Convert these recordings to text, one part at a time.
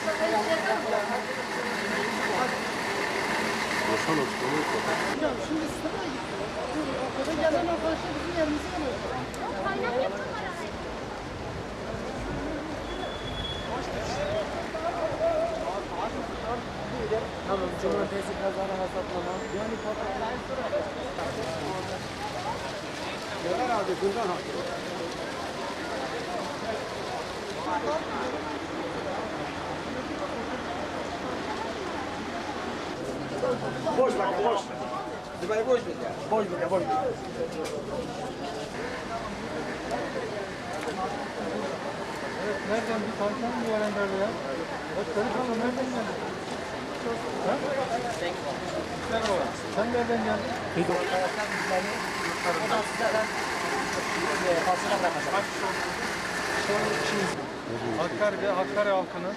Boşan açıklama yok. Hocam şimdi sisteme gidiyor. Orada gelen arkadaşlar bizim yerimizi alıyor. Kaynak yapıyorlar abi. Tamam, cumartesi pazarı hesaplama. Yani patronlar. Gel abi, bundan haklı. Boş bak boş. Zıbayı boş ver ya. Boş ver ya boş ver. Nereden bir tanısan mı veren böyle ya? Bak delikanlı nereden geldin? Ha? Merhaba. Sen nereden geldin? Hakkari ve Hakkari halkının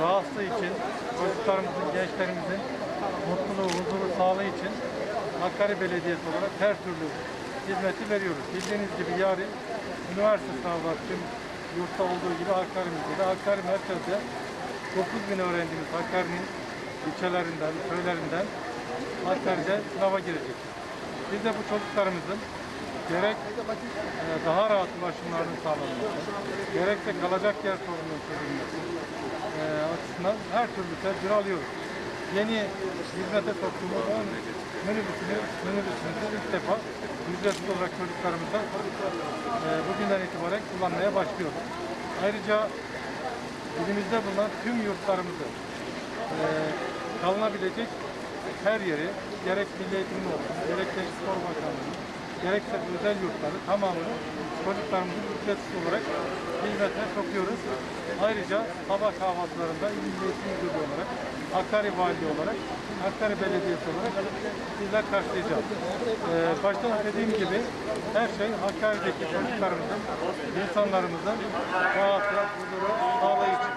rahatsızlığı için, çocuklarımızın, gençlerimizin mutluluğu, huzuru, sağlığı için Hakkari Belediyesi olarak her türlü hizmeti veriyoruz. Bildiğiniz gibi yarın üniversite sınavları tüm yurtta olduğu gibi Hakkari'mizde de Hakkari merkezde 9 bin öğrencimiz Hakkari'nin ilçelerinden, köylerinden Hakkari'de sınava girecek. Biz de bu çocuklarımızın gerek e, daha rahat ulaşımlarının sağlanması, gerek de kalacak yer sorununun çözülmesi e, açısından her türlü tedbir alıyoruz. Yeni hizmete soktuğumuz 10 minibüsünü, minibüsümüzü ilk defa ücretsiz olarak çocuklarımıza e, bugünden itibaren kullanmaya başlıyoruz. Ayrıca ilimizde bulunan tüm yurtlarımızı e, kalınabilecek her yeri gerek Milli Eğitim olsun, gerek de Spor Bakanlığı, gerekse özel yurtları tamamını çocuklarımızın ücretsiz olarak hizmete sokuyoruz. Ayrıca sabah kahvaltılarında İl Eğitim Müdürlüğü olarak, Hakkari Valiliği olarak, Hakkari Belediyesi olarak bizler karşılayacağız. Ee, başta da dediğim gibi her şey Hakkari'deki çocuklarımızın, insanlarımızın rahatlığı, huzuru, için.